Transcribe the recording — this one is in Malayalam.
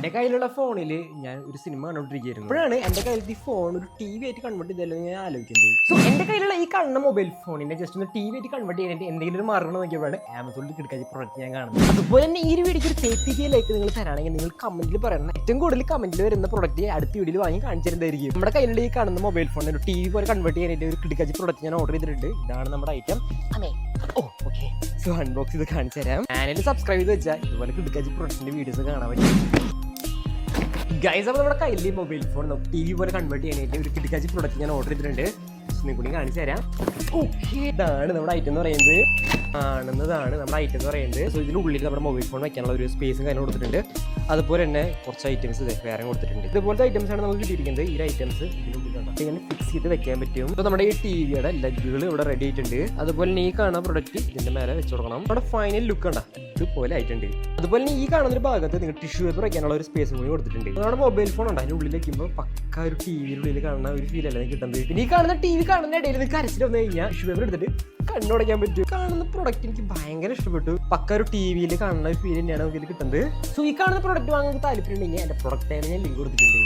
എന്റെ കയ്യിലുള്ള ഫോണിൽ ഞാൻ ഒരു സിനിമ കണ്ടോണ്ടിരിക്കുകയായിരുന്നു. അപ്പോഴാണ് എന്റെ കയ്യിൽ ഈ ഫോൺ ഒരു ടി വി ആയിട്ട് കൺവേർട്ട് ചെയ്തല്ലോ ഞാൻ ആലോചിക്കുന്നത്. സോ എന്റെ കയ്യിലുള്ള ഈ കണ്ണ മൊബൈൽ ഫോണിനെ ജസ്റ്റ് ഒന്ന് ടി വി ആയിട്ട് കൺവേർട്ട് ചെയ്യാൻ എന്തെങ്കിലും ഒരു മാർഗം നോക്കിയപ്പോഴാണ് ആമസോണിൽ കിടക്കാൻ പ്രോഡക്റ്റ് ഞാൻ കാണുന്നത്. അതുപോലെ തന്നെ ഈ ഒരു വീഡിയോക്ക് ഒരു സേഫ്റ്റി ലൈക്ക് നിങ്ങൾ തരാണെങ്കിൽ നിങ്ങൾ കമന്റിൽ പറയണം. ഏറ്റവും കൂടുതൽ കമന്റിൽ വരുന്ന പ്രോഡക്റ്റ് അടുത്ത വീഡിയോയിൽ വാങ്ങി കാണിച്ചു തരുന്നതായിരിക്കും നമ്മുടെ കയ്യിലുള്ള ഈ കാണുന്ന മൊബൈൽ ഫോൺ ഒരു ടി വി പോലെ കൺവേർട്ട് ചെയ്യാനായിട്ട് ഒരു കിടക്കാച്ച പ്രോഡക്റ്റ് ഞാൻ ഓർഡർ ചെയ്തിട്ടുണ്ട്. ഇതാണ് നമ്മുടെ ഐറ്റം അമേ ഓ ഓക്കെ സോ അൺബോക്സ് ഇത് കാണിച്ചു തരാം ചാനൽ സബ്സ്ക്രൈബ് ചെയ്ത് വെച്ചാൽ ഇതുപോലെ കിടക്കാച്ച പ്രൊഡക്റ്റിന്റെ വീഡിയോസ് കാണാൻ പറ്റും. ഗൈസ് അപ്പോൾ നമ്മുടെ കയ്യിൽ മൊബൈൽ ഫോൺ ടി വി പോലെ കൺവേർട്ട് ചെയ്യാനായിട്ട് ഒരു കിടക്കാച്ചി പ്രൊഡക്റ്റ് ഞാൻ ഓർഡർ ചെയ്തിട്ടുണ്ട്. നിങ്ങൾ കൂടി കാണിച്ചു തരാം. ഓക്കെ ഇതാണ് നമ്മുടെ ഐറ്റം എന്ന് പറയുന്നത്. ആണെന്നതാണ് നമ്മുടെ ഐറ്റം എന്ന് പറയുന്നത്. സോ ഇതിനുള്ളിൽ നമ്മുടെ മൊബൈൽ ഫോൺ വയ്ക്കാനുള്ള ഒരു സ്പേസും കാര്യം കൊടുത്തിട്ടുണ്ട്. അതുപോലെ തന്നെ കുറച്ച് ഐറ്റംസ് വേറെ കൊടുത്തിട്ടുണ്ട്. ഇതുപോലത്തെ ഐറ്റംസ് ആണ് നമുക്ക് കിട്ടിയിരിക്കുന്നത്. ഈ ഐറ്റംസ് ഇതിനുള്ളിൽ കണ്ടോ. ഇങ്ങനെ ഫിക്സ് ചെയ്ത് വെക്കാൻ പറ്റും. അപ്പോൾ നമ്മുടെ ഈ ടി വിയുടെ ലഗുകൾ ഇവിടെ റെഡി ആയിട്ടുണ്ട്. അതുപോലെ തന്നെ ഈ കാണുന്ന പ്രൊഡക്റ്റ് ഇതിന്റെ മേലെ വെച്ച് കൊടുക്കണം. നമ്മുടെ ഫൈനൽ ലുക്ക് കണ്ട? ഇതുപോലെ ആയിട്ടുണ്ട് അതുപോലെ തന്നെ ഈ കാണുന്ന ഒരു ഭാഗത്ത് നിങ്ങൾ ടിഷ്യൂ പേപ്പർ വയ്ക്കാനുള്ള ഒരു സ്പേസ് കൂടി കൊടുത്തിട്ടുണ്ട്. നമ്മുടെ മൊബൈൽ ഫോൺ ഉണ്ട്. അതിന്റെ ഉള്ളിൽ വെക്കുമ്പോൾ പക്ക ഒരു ടി വിയുടെ ഉള്ളിൽ കാണുന്ന ഒരു ഫീൽ അല്ലേ കിട്ടുന്നത്? പിന്നെ ഈ കാണുന്ന ടി വി കാണുന്ന ഇടയിൽ നിങ്ങൾക്ക് അരച്ചിട്ട് വന്നു കഴിഞ്ഞാൽ ടിഷ്യൂ പേപ്പർ എടുത്തിട്ട് കണ്ണുടയ്ക്കാൻ പറ്റും. കാണുന്ന പ്രൊഡക്റ്റ് എനിക്ക് ഭയങ്കര ഇഷ്ടപ്പെട്ടു. പക്ക ഒരു ടി വിയിൽ കാണുന്ന ഒരു ഫീൽ തന്നെയാണ് നമുക്ക് ഇതിൽ കിട്ടുന്നത്. സോ ഈ കാണുന്ന പ്രൊഡക്റ്റ് വാങ്ങാൻ താല്പര്യം ഉണ്ടെങ്കിൽ എന്റെ പ്രൊഡക്റ്റ് ഞാൻ ലിങ്ക് കൊടുത്തിട്ടുണ്ട്.